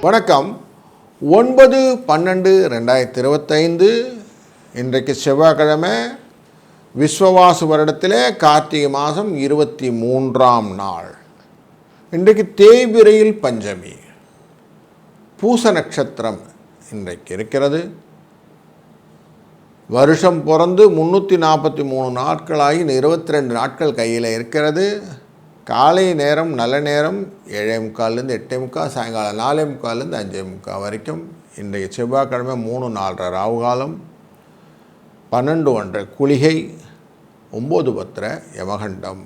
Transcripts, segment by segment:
வணக்கம். ஒன்பது பன்னெண்டு ரெண்டாயிரத்தி இருபத்தைந்து இன்றைக்கு செவ்வாய்க்கிழமை விஸ்வவாசு வருடத்திலே கார்த்திகை மாதம் இருபத்தி மூன்றாம் நாள். இன்றைக்கு தேய்பிரையில் பஞ்சமி. பூச நட்சத்திரம் இன்றைக்கு இருக்கிறது. வருஷம் பிறந்து முந்நூற்றி நாற்பத்தி மூணு நாட்களாகி இருபத்தி ரெண்டு நாட்கள் கையில் இருக்கிறது. காலை நேரம் நல்ல நேரம் ஏழே முக்கால்லேருந்து எட்டே முக்கால் சாயங்காலம் நாலே முக்கால்லேருந்து அஞ்சே முக்கால் வரைக்கும். இன்றைக்கு செவ்வாய்க்கிழமை மூணு நாலரை ராவு காலம். பன்னெண்டு ஒன்றரை குளிகை. ஒம்பது பத்திர யமகண்டம்.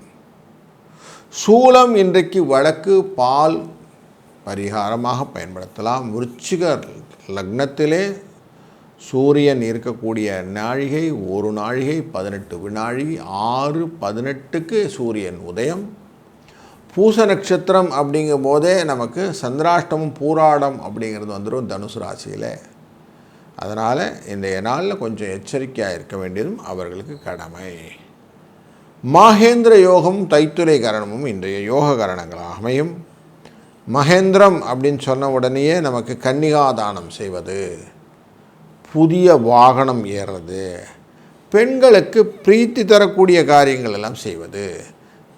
சூலம் இன்றைக்கு வழக்கு பால் பரிகாரமாக பயன்படுத்தலாம். விருச்சிக லக்னத்திலே சூரியன் இருக்கக்கூடிய நாழிகை ஒரு நாழிகை பதினெட்டு வினாழி ஆறு பதினெட்டுக்கு சூரியன் உதயம். பூச நட்சத்திரம் அப்படிங்கும் போதே நமக்கு சந்திராஷ்டமம் பூராடம் அப்படிங்கிறது வந்துடும் தனுசு ராசியில். அதனால் இன்றைய நாளில் கொஞ்சம் எச்சரிக்கையாக இருக்க வேண்டியதும் அவர்களுக்கு கடமை. மாகேந்திர யோகம் தைத்துறை கரணமும் இன்றைய யோக கரணங்களாக அமையும். மகேந்திரம் அப்படின்னு சொன்ன உடனேயே நமக்கு கன்னிகாதானம் செய்வது. புதிய வாகனம் ஏறுறது பெண்களுக்கு பிரீத்தி தரக்கூடிய காரியங்கள் எல்லாம் செய்வது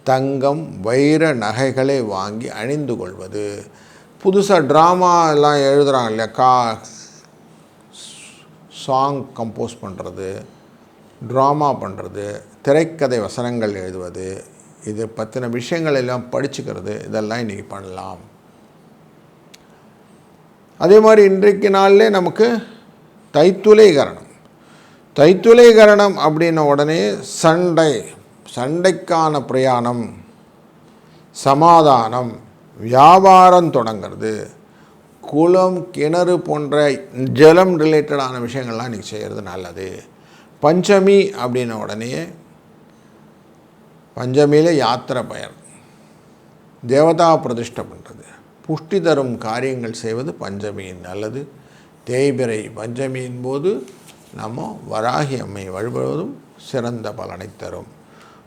தங்கம் வைர நகைகளை வாங்கி அணிந்து கொள்வது. புதுசாக ட்ராமா எல்லாம் எழுதுகிறாங்க இல்லையா? கா சாங் கம்போஸ் பண்ணுறது ட்ராமா பண்ணுறது திரைக்கதை வசனங்கள் எழுதுவது இது பற்றின விஷயங்கள் எல்லாம் படிச்சுக்கிறது இதெல்லாம் இன்றைக்கி பண்ணலாம். அதே மாதிரி இன்றைக்கு நாளில் நமக்கு தைத்துலைகரணம் தைத்துலைகரணம் அப்படின்ன உடனே சண்டை சண்டைக்கான பிரயாணம் சமாதானம் வியாபாரம் தொடங்கிறது. குளம் கிணறு போன்ற ஜலம் ரிலேட்டடான விஷயங்கள்லாம் இன்றைக்கி செய்கிறது நல்லது. பஞ்சமி அப்படின்ன உடனே பஞ்சமியில் யாத்திரை பயணம். தேவதா பிரதிஷ்டை பண்ணுறது புஷ்டி தரும் காரியங்கள் செய்வது பஞ்சமியின் நல்லது. தேய்பிரை பஞ்சமியின் போது நம்ம வராகி அம்மை வழிபடுவதும் சிறந்த பலனை தரும்.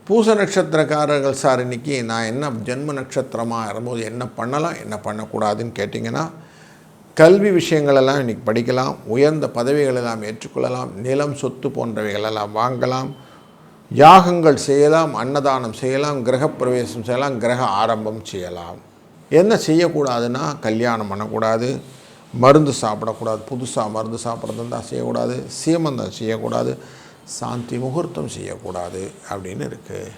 பூச நட்சத்திரக்காரர்கள் சார் இன்றைக்கி நான் என்ன ஜென்ம நட்சத்திரமாக இருக்கும்போது என்ன பண்ணலாம் என்ன பண்ணக்கூடாதுன்னு கேட்டிங்கன்னா கல்வி விஷயங்களெல்லாம் இன்றைக்கி படிக்கலாம் உயர்ந்த பதவிகளெல்லாம் ஏற்றுக்கொள்ளலாம் நிலம் சொத்து போன்றவைகளெல்லாம் வாங்கலாம் யாகங்கள் செய்யலாம் அன்னதானம் செய்யலாம் கிரகப்பிரவேசம் செய்யலாம் கிரக ஆரம்பம் செய்யலாம். என்ன செய்யக்கூடாதுன்னா கல்யாணம் பண்ணக்கூடாது மருந்து சாப்பிடக்கூடாது புதுசாக மருந்து சாப்பிட்றது இருந்தால் செய்யக்கூடாது சீமந்தம் செய்யக்கூடாது சாந்தி முகூர்த்தம் செய்யக்கூடாது அப்படின்னு இருக்குது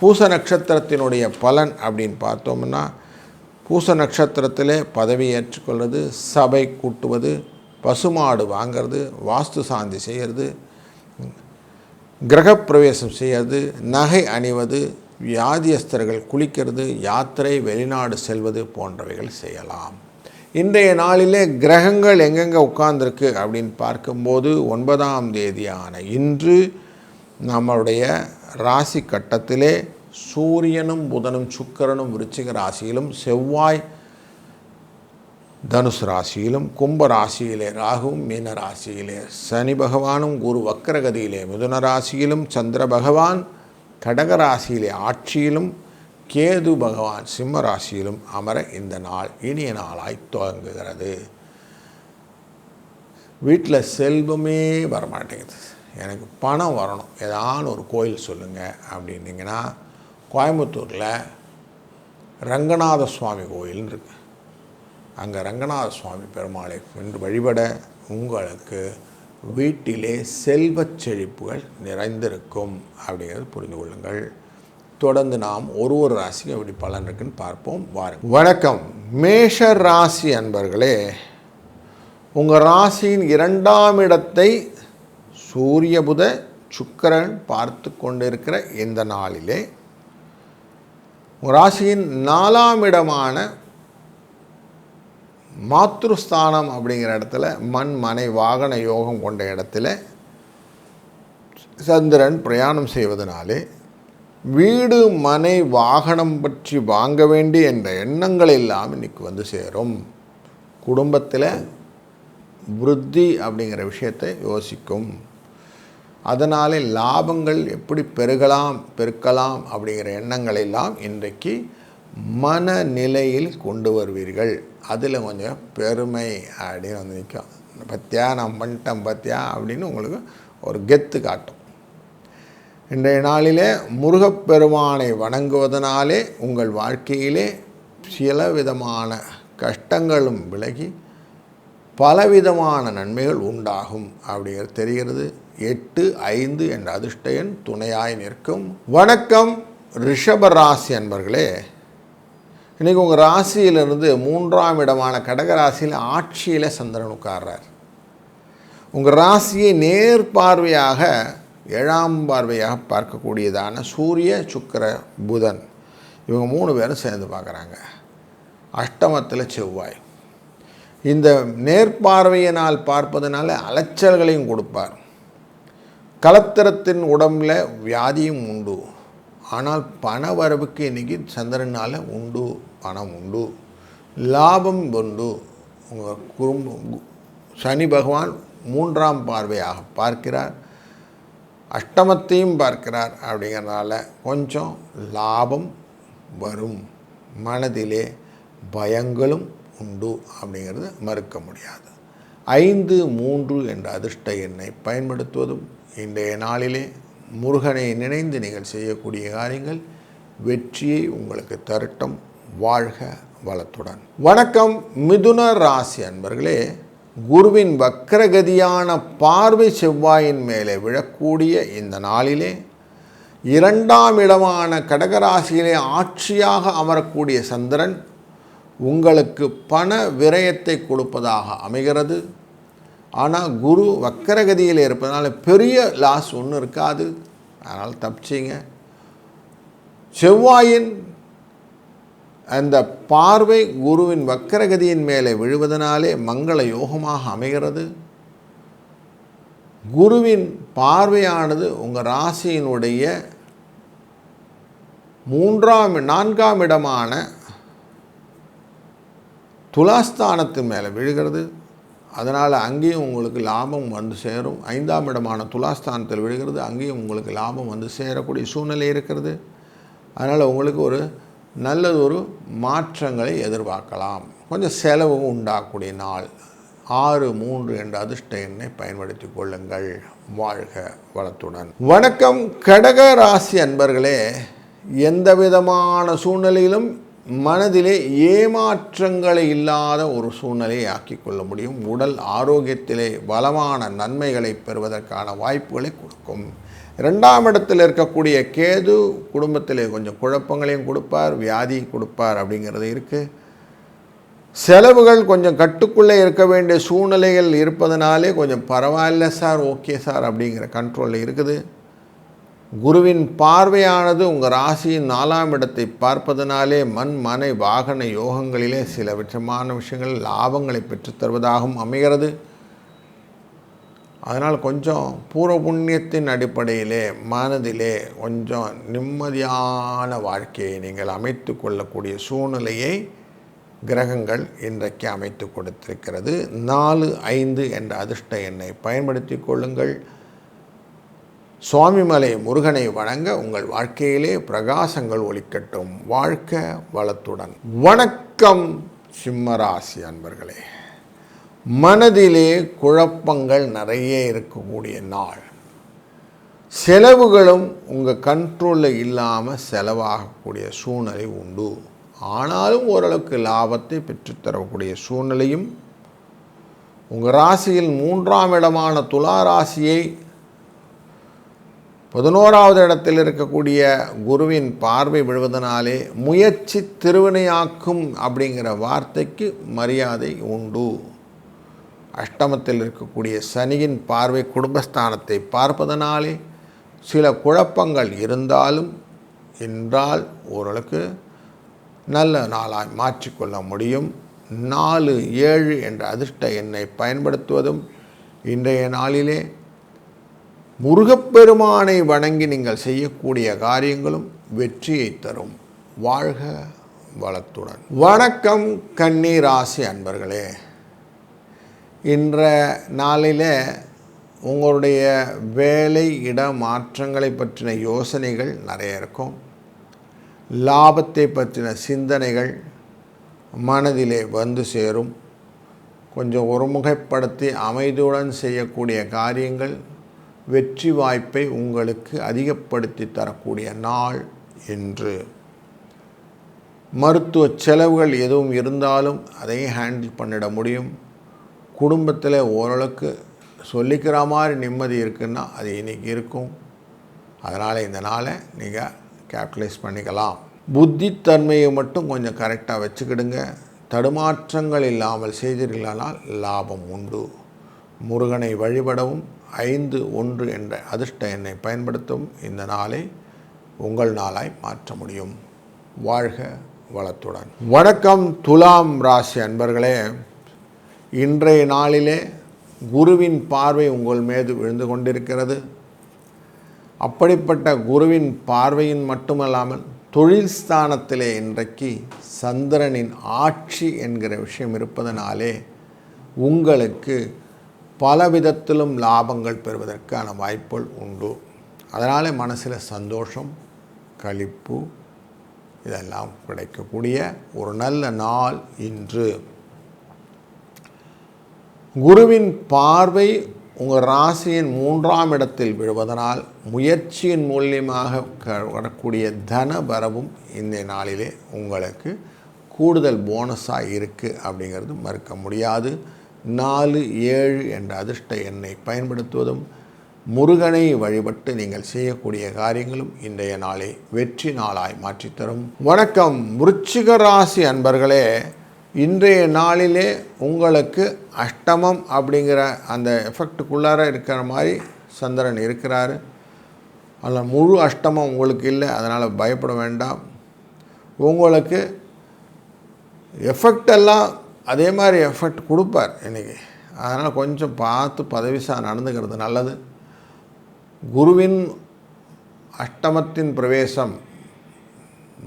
பூச நட்சத்திரத்தினுடைய பலன் அப்படின்னு பார்த்தோம்னா பூச நட்சத்திரத்திலே பதவி ஏற்றுக்கொள்வது சபை கூட்டுவது பசுமாடு வாங்கிறது வாஸ்து சாந்தி செய்கிறது கிரகப்பிரவேசம் செய்யறது நகை அணிவது வியாதியஸ்தர்கள் குளிக்கிறது யாத்திரை வெளிநாடு செல்வது போன்றவைகள் செய்யலாம். இன்றைய நாளிலே கிரகங்கள் எங்கெங்கே உட்கார்ந்துருக்கு அப்படின்னு பார்க்கும்போது ஒன்பதாம் தேதியான இன்று நம்மளுடைய ராசி கட்டத்திலே சூரியனும் புதனும் சுக்கரனும் விருச்சிக ராசியிலும் செவ்வாய் தனுசு ராசியிலும் கும்ப ராசியிலே ராகுவும் மீன ராசியிலே சனி பகவானும் குரு வக்கரகதியிலே மிதுன ராசியிலும் சந்திர பகவான் கடக ராசியிலே ஆட்சியிலும் கேது பகவான் சிம்ம ராசியிலும் அமர இந்த நாள் இனிய நாளாய் துவங்குகிறது. வீட்டில் செல்வமே வரமாட்டேங்குது. எனக்கு பணம் வரணும். ஏதான ஒரு கோயில் சொல்லுங்கள் அப்படின்னீங்கன்னா கோயம்புத்தூரில் ரங்கநாத சுவாமி கோயில்னு இருக்கு. அங்கே ரங்கநாத சுவாமி பெருமாளை வழிபட உங்களுக்கு வீட்டிலே செல்வச் செழிப்புகள் நிறைந்திருக்கும் அப்படிங்கிறது புரிந்து கொள்ளுங்கள். தொடர்ந்து நாம் ஒரு ஒரு ராசிக்கும் எப்படி பலன் இருக்குன்னு பார்ப்போம். வாருங்க வணக்கம். மேஷ ராசி அன்பர்களே உங்கள் ராசியின் இரண்டாம் இடத்தை சூரிய புத சுக்கிரன் பார்த்து கொண்டிருக்கிற இந்த நாளிலே உங்கள் ராசியின் நாலாம் இடமான மாத்ருஸ்தானம் அப்படிங்கிற இடத்துல மண் மனை வாகன யோகம் கொண்ட இடத்துல சந்திரன் பிரயாணம் செய்வதனாலே வீடு மனை வாகனம் பற்றி வாங்க வேண்டிய என்ற எண்ணங்கள் எல்லாம் இன்னைக்கு வந்து சேரும். குடும்பத்தில் விருத்தி அப்படிங்கிற விஷயத்தை யோசிக்கும். அதனாலே லாபங்கள் எப்படி பெருகலாம் பெருக்கலாம் அப்படிங்கிற எண்ணங்கள் எல்லாம் இன்றைக்கு மனநிலையில் கொண்டு வருவீர்கள். அதில் கொஞ்சம் பெருமை அப்படின்னு வந்து நிற்கும் பத்தியா நான் பண்ணிட்டேன் பத்தியா அப்படின்னு உங்களுக்கு ஒரு கெத்து காட்டும். இன்றைய நாளிலே முருகப்பெருமானை வணங்குவதனாலே உங்கள் வாழ்க்கையிலே சில விதமான கஷ்டங்களும் விலகி பலவிதமான நன்மைகள் உண்டாகும் அப்படிங்கிறது தெரிகிறது. எட்டு ஐந்து என்ற அதிர்ஷ்ட எண் துணையாய் நிற்கும். வணக்கம் ரிஷபராசி அன்பர்களே. இன்றைக்கி உங்கள் ராசியிலிருந்து மூன்றாம் இடமான கடகராசியில் ஆட்சியில் சந்திரன் உட்கார்றார். உங்கள் ராசியை நேர் பார்வையாக ஏழாம் பார்வையாக பார்க்கக்கூடியதான சூரிய சுக்கிர புதன் இவங்க மூணு பேரும் சேர்ந்து பார்க்குறாங்க. அஷ்டமத்தில் செவ்வாய். இந்த நேர்பார்வையினால் பார்ப்பதனால அலைச்சல்களையும் கொடுப்பார். கலத்திரத்தின் உடம்பில் வியாதியும் உண்டு. ஆனால் பண வரவுக்கு இன்றைக்கி சந்திரனால் உண்டு பணம் உண்டு லாபம் உண்டு. உங்கள் குடும்பம் சனி பகவான் மூன்றாம் பார்வையாக பார்க்கிறார். அஷ்டமத்தையும் பார்க்கிறார் அப்படிங்கிறனால கொஞ்சம் லாபம் வரும். மனதிலே பயங்களும் உண்டு அப்படிங்கிறது மறுக்க முடியாது. ஐந்து மூன்று என்ற அதிர்ஷ்ட எண்ணை பயன்படுத்துவதும் இன்றைய நாளிலே முருகனை நினைந்து நீங்கள் செய்யக்கூடிய காரியங்கள் வெற்றியை உங்களுக்கு தரட்டும். வாழ்க வளத்துடன். வணக்கம். மிதுன ராசி அன்பர்களே குருவின் வக்கரகதியான பார்வை செவ்வாயின் மேலே விழக்கூடிய இந்த நாளிலே இரண்டாம் இடமான கடகராசியிலே ஆட்சியாக அமரக்கூடிய சந்திரன் உங்களுக்கு பண விரயத்தை கொடுப்பதாக அமைகிறது. ஆனால் குரு வக்கரகதியில் இருப்பதனால பெரிய லாஸ் ஒன்றும் இருக்காது. அதனால் தப்பிச்சிங்க. செவ்வாயின் அந்த பார்வை குருவின் வக்கரகதியின் மேலே விழுவதனாலே மங்கள யோகமாக அமைகிறது. குருவின் பார்வையானது உங்கள் ராசியினுடைய மூன்றாம் நான்காம் இடமான துலாஸ்தானத்தின் மேலே விழுகிறது. அதனால் அங்கேயும் உங்களுக்கு லாபம் வந்து சேரும். ஐந்தாம் இடமான துலாஸ்தானத்தில் விழுகிறது. அங்கேயும் உங்களுக்கு லாபம் வந்து சேரக்கூடிய சூழ்நிலை இருக்கிறது. அதனால் உங்களுக்கு ஒரு நல்லது ஒரு மாற்றங்களை எதிர்பார்க்கலாம். கொஞ்சம் செலவும் உண்டாகக்கூடிய நாள். ஆறு மூன்று என்ற அதிர்ஷ்ட எண்ணை பயன்படுத்தி கொள்ளுங்கள். வாழ்க வளத்துடன். வணக்கம் கடக ராசி அன்பர்களே. எந்த விதமான சூழ்நிலையிலும் மனதிலே ஏமாற்றங்களை இல்லாத ஒரு சூழ்நிலையை ஆக்கி கொள்ள முடியும். உடல் ஆரோக்கியத்திலே பலமான நன்மைகளை பெறுவதற்கான வாய்ப்புகளை கொடுக்கும். ரெண்டாம் இடத்தில் இருக்கக்கூடிய கேது குடும்பத்திலே கொஞ்சம் குழப்பங்களையும் கொடுப்பார் வியாதி கொடுப்பார் அப்படிங்கிறது இருக்குது செலவுகள் கொஞ்சம் கட்டுக்குள்ளே இருக்க வேண்டிய சூழ்நிலைகள் இருப்பதனாலே கொஞ்சம் பரவாயில்ல சார் ஓகே சார் அப்படிங்கிற கண்ட்ரோலில் இருக்குது. குருவின் பார்வையானது உங்கள் ராசியின் நாலாம் இடத்தை பார்ப்பதனாலே மண் மனை வாகன யோகங்களிலே சில விதமான விஷயங்கள் லாபங்களை பெற்றுத்தருவதாகவும் அமைகிறது. அதனால் கொஞ்சம் பூர்வ புண்ணியத்தின் அடிப்படையிலே மனதிலே கொஞ்சம் நிம்மதியான வாழ்க்கையை நீங்கள் அமைத்து கொள்ளக்கூடிய சூழ்நிலையை கிரகங்கள் இன்றைக்கு அமைத்து கொடுத்திருக்கிறது. நாலு ஐந்து என்ற அதிர்ஷ்ட எண்ணை பயன்படுத்தி கொள்ளுங்கள். சுவாமிமலை முருகனை வணங்க உங்கள் வாழ்க்கையிலே பிரகாசங்கள் ஒழிக்கட்டும் வாழ்க்க வளத்துடன். வணக்கம் சிம்மராசி அன்பர்களே. மனதிலே குழப்பங்கள் நிறைய இருக்கக்கூடிய நாள். செலவுகளும் உங்கள் கண்ட்ரோலில் இல்லாமல் செலவாகக்கூடிய சூழ்நிலை உண்டு. ஆனாலும் ஓரளவுக்கு லாபத்தை பெற்றுத்தரக்கூடிய சூழ்நிலையும் உங்கள் ராசியில் மூன்றாம் இடமான துலா ராசியை பதினோராவது இடத்தில் இருக்கக்கூடிய குருவின் பார்வை விழுவதனாலே முயற்சி திருவினையாக்கும் அப்படிங்கிற வார்த்தைக்கு மரியாதை உண்டு. அஷ்டமத்தில் இருக்கக்கூடிய சனியின் பார்வை குடும்பஸ்தானத்தை பார்ப்பதனாலே சில குழப்பங்கள் இருந்தாலும் என்றால் ஓரளவுக்கு நல்ல நாளாய் மாற்றிக்கொள்ள முடியும். நாலு ஏழு என்ற அதிர்ஷ்ட எண்ணை பயன்படுத்துவதும் இன்றைய நாளிலே முருகப்பெருமானை வணங்கி நீங்கள் செய்யக்கூடிய காரியங்களும் வெற்றியை தரும். வாழ்க வளத்துடன். வணக்கம் கன்னி ராசி அன்பர்களே. இன்ற நாளில் உங்களுடைய வேலை இட மாற்றங்களை பற்றின யோசனைகள் நிறைய இருக்கும். லாபத்தை பற்றின சிந்தனைகள் மனதிலே வந்து சேரும். கொஞ்சம் ஒருமுகப்படுத்தி அமைதியுடன் செய்யக்கூடிய காரியங்கள் வெற்றி வாய்ப்பை உங்களுக்கு அதிகப்படுத்தி தரக்கூடிய நாள் என்று. மருத்துவ செலவுகள் எதுவும் இருந்தாலும் அதையும் ஹேண்டில் பண்ணிட முடியும். குடும்பத்தில் ஓரளவுக்கு சொல்லிக்கிற மாதிரி நிம்மதி இருக்குன்னா அது இன்றைக்கி இருக்கும். அதனால் இந்த நாளை நீங்கள் கேபிட்டலைஸ் பண்ணிக்கலாம். புத்தித்தன்மையை மட்டும் கொஞ்சம் கரெக்டாக வச்சுக்கிடுங்க. தடுமாற்றங்கள் இல்லாமல் செய்தீர்களானால் லாபம் உண்டு. முருகனை வழிபடவும் ஐந்து ஒன்று என்ற அதிர்ஷ்ட எண்ணை பயன்படுத்தவும் இந்த நாளை உங்கள் நாளாய் மாற்ற முடியும். வாழ்க வளத்துடன். வணக்கம். துலாம் ராசி அன்பர்களே. இன்றைய நாளிலே குருவின் பார்வை உங்கள் மீது விழுந்து கொண்டிருக்கிறது. அப்படிப்பட்ட குருவின் பார்வையின் மட்டுமல்லாமல் தொழில் ஸ்தானத்திலே இன்றைக்கு சந்திரனின் ஆட்சி என்கிற விஷயம் இருப்பதனாலே உங்களுக்கு பல விதத்திலும் லாபங்கள் பெறுவதற்கான வாய்ப்புகள் உண்டு. அதனால் மனசில் சந்தோஷம் கழிப்பு இதெல்லாம் கிடைக்கக்கூடிய ஒரு நல்ல நாள் இன்று. குருவின் பார்வை உங்கள் ராசியின் மூன்றாம் இடத்தில் விழுவதனால் முயற்சியின் மூலியமாக வரக்கூடிய தன வரவும் இந்த நாளிலே உங்களுக்கு கூடுதல் போனஸாக இருக்குது அப்படிங்கிறது மறுக்க முடியாது. நாலு ஏழு என்ற அதிர்ஷ்ட எண்ணை பயன்படுத்துவதும் முருகனை வழிபட்டு நீங்கள் செய்யக்கூடிய காரியங்களும் இன்றைய நாளை வெற்றி நாளாய் மாற்றித்தரும் வணக்கம். விருச்சிக ராசி அன்பர்களே இன்றைய நாளிலே உங்களுக்கு அஷ்டமம் அப்படிங்கிற அந்த எஃபெக்டுக்குள்ளார இருக்கிற மாதிரி சந்திரன் இருக்கிறாரு. அதில் முழு அஷ்டமம் உங்களுக்கு இல்லை அதனால் பயப்பட வேண்டாம். உங்களுக்கு எஃபெக்ட் எல்லாம் அதே மாதிரி எஃபெக்ட் கொடுப்பார் இன்றைக்கி அதனால் கொஞ்சம் பார்த்து பதவிசாக நடந்துக்கிறது நல்லது. குருவின் அஷ்டமத்தின் பிரவேசம்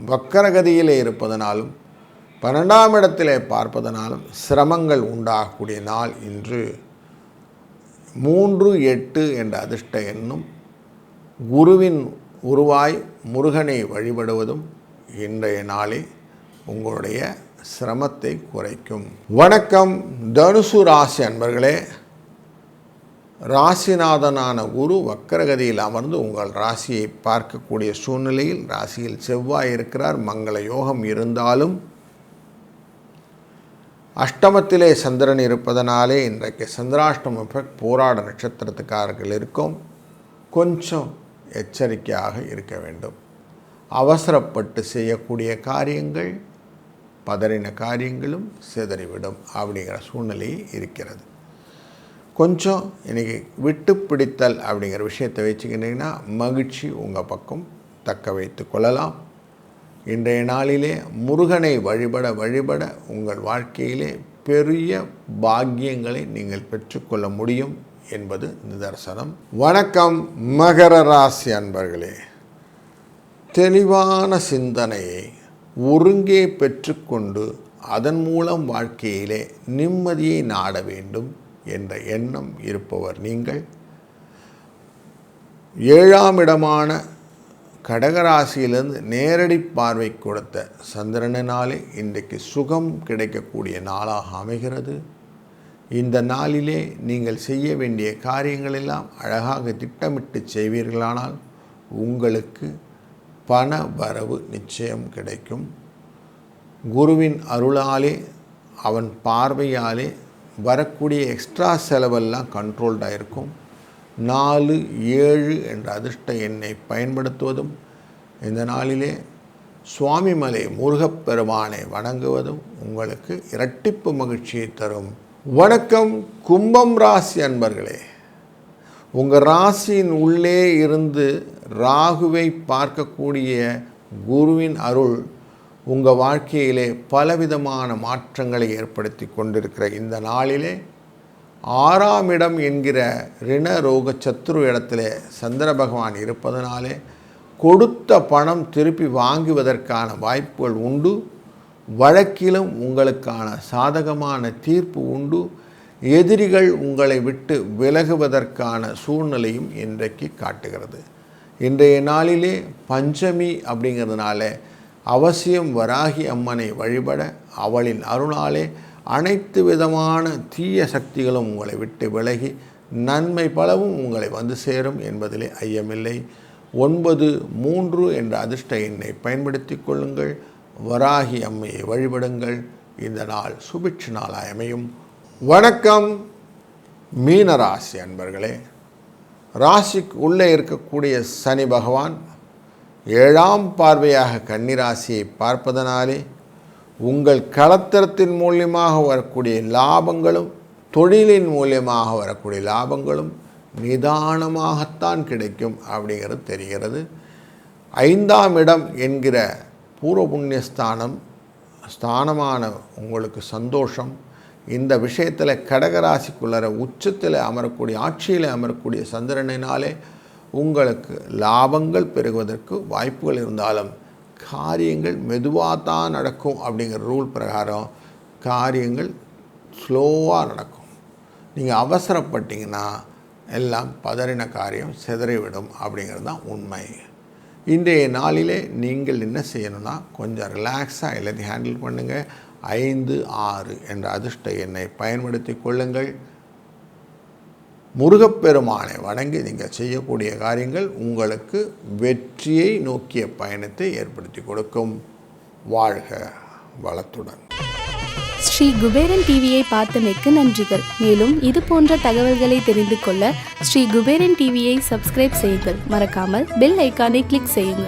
வக்கரகதியிலே இருப்பதனாலும் பன்னெண்டாம் இடத்திலே பார்ப்பதனாலும் சிரமங்கள் உண்டாகக்கூடிய நாள் இன்று. மூன்று எட்டு என்ற அதிர்ஷ்ட எண்ணும் குருவின் உருவாய் முருகனை வழிபடுவதும் இன்றைய நாளில் உங்களுடைய சிரமத்தை குறைக்கும். வணக்கம். தனுசு ராசி அன்பர்களே ராசிநாதனான குரு வக்கரகதியில் அமர்ந்து உங்கள் ராசியை பார்க்கக்கூடிய சூழ்நிலையில் ராசியில் செவ்வாய் இருக்கிறார் மங்கள யோகம் இருந்தாலும் அஷ்டமத்திலே சந்திரன் இருப்பதனாலே இன்றைக்கு சந்திராஷ்டம் எஃபெக்ட் போராட நட்சத்திரத்துக்காரர்கள் இருக்கும். கொஞ்சம் எச்சரிக்கையாக இருக்க வேண்டும். அவசரப்பட்டு செய்யக்கூடிய காரியங்கள் பதறின காரியங்களும் சிதறிவிடும் அப்படிங்கிற சூழ்நிலை இருக்கிறது. கொஞ்சம் இன்றைக்கி விட்டு பிடித்தல் அப்படிங்கிற விஷயத்தை வச்சுக்கிட்டிங்கன்னா மகிழ்ச்சி உங்கள் பக்கம் தக்க வைத்து கொள்ளலாம். இன்றைய நாளிலே முருகனை வழிபட வழிபட உங்கள் வாழ்க்கையிலே பெரிய பாக்கியங்களை நீங்கள் பெற்றுக்கொள்ள முடியும் என்பது நிதர்சனம். வணக்கம் மகர ராசி அன்பர்களே. தெளிவான சிந்தனையை ஒருங்கே பெற்றுக்கொண்டு அதன் மூலம் வாழ்க்கையிலே நிம்மதியை நாட வேண்டும் என்ற எண்ணம் இருப்பவர் நீங்கள். ஏழாம் இடமான கடகராசியிலிருந்து நேரடி பார்வை கொடுத்த சந்திரனாலே இன்றைக்கு சுகம் கிடைக்கக்கூடிய நாளாக அமைகிறது. இந்த நாளிலே நீங்கள் செய்ய வேண்டிய காரியங்களெல்லாம் அழகாக திட்டமிட்டு செய்வீர்களானால் உங்களுக்கு பண வரவு நிச்சயம் கிடைக்கும். குருவின் அருளாலே அவன் பார்வையாலே வரக்கூடிய எக்ஸ்ட்ரா செலவெல்லாம் கண்ட்ரோல்டாக இருக்கும். நாலு ஏழு என்ற அதிர்ஷ்ட எண்ணை பயன்படுத்துவதும் இந்த நாளிலே சுவாமிமலை முருகப்பெருமானை வணங்குவதும் உங்களுக்கு இரட்டிப்பு மகிழ்ச்சியை தரும். வணக்கம் கும்பம் ராசி அன்பர்களே. உங்கள் ராசியின் உள்ளே இருந்து ராகுவை பார்க்கக்கூடிய குருவின் அருள் உங்கள் வாழ்க்கையிலே பலவிதமான மாற்றங்களை ஏற்படுத்தி கொண்டிருக்கிற இந்த நாளிலே ஆறாம் இடம் என்கிற ரிண ரோக சத்துரு இடத்திலே சந்திர பகவான் இருப்பதனாலே கொடுத்த பணம் திருப்பி வாங்குவதற்கான வாய்ப்புகள் உண்டு. வழக்கிலும் உங்களுக்கான சாதகமான தீர்ப்பு உண்டு. எதிரிகள் உங்களை விட்டு விலகுவதற்கான சூழ்நிலையும் இன்றைக்கு காட்டுகிறது. இன்றைய நாளிலே பஞ்சமி அப்படிங்கிறதுனால அவசியம் வராகி அம்மனை வழிபட அவளின் அருளாலே அனைத்து விதமான தீய சக்திகளும் உங்களை விட்டு விலகி நன்மை பலவும் உங்களை வந்து சேரும் என்பதிலே ஐயமில்லை. ஒன்பது மூன்று என்ற அதிர்ஷ்ட எண்ணை பயன்படுத்தி கொள்ளுங்கள். வராகி அம்மையை வழிபடுங்கள். இந்த நாள் சுபிட்சு நாளாய் அமையும். வணக்கம். மீனராசி அன்பர்களே ராசிக்கு உள்ளே இருக்கக்கூடிய சனி பகவான் ஏழாம் பார்வையாக கன்னிராசியை பார்ப்பதனாலே உங்கள் கலத்திரத்தின் மூலியமாக வரக்கூடிய லாபங்களும் தொழிலின் மூலியமாக வரக்கூடிய லாபங்களும் நிதானமாகத்தான் கிடைக்கும் அப்படிங்கிறது தெரிகிறது. ஐந்தாம் இடம் என்கிற பூர்வ புண்ணியஸ்தானம் ஸ்தானமான உங்களுக்கு சந்தோஷம். இந்த விஷயத்தில் கடகராசிக்குள்ளர உச்சத்தில் அமரக்கூடிய ஆட்சியில் அமரக்கூடிய சந்திரனினாலே உங்களுக்கு லாபங்கள் பெறுவதற்கு வாய்ப்புகள் இருந்தாலும் காரியங்கள் மெதுவாக தான் நடக்கும் அப்படிங்கிற ரூல் பிரகாரம் காரியங்கள் ஸ்லோவாக நடக்கும். நீங்கள் அவசரப்பட்டீங்கன்னா எல்லாம் பதறின காரியம் சிதறிவிடும் அப்படிங்கிறது தான் உண்மை. இன்றைய நாளிலே நீங்கள் என்ன செய்யணும்னா கொஞ்சம் ரிலாக்ஸாக எல்லாத்தையும் ஹேண்டில் பண்ணுங்கள் ஐந்து ஆறு என்ற அதிர்ஷ்ட எண்ணை பயன்படுத்தி கொள்ளுங்கள். முருகப்பெருமானை வணங்கி நீங்கள் செய்யக்கூடிய காரியங்கள் உங்களுக்கு வெற்றியை நோக்கிய பயணத்தை ஏற்படுத்தி கொடுக்கும். வாழ்க வளத்துடன். ஸ்ரீ குபேரன் டிவியை பார்த்தமைக்கு நன்றிகள். மேலும் இது போன்ற தகவல்களை தெரிந்து கொள்ள ஸ்ரீ குபேரன் டிவியை சப்ஸ்கிரைப் செய்யுங்கள். மறக்காமல் பெல் ஐக்கானை கிளிக் செய்யுங்கள்.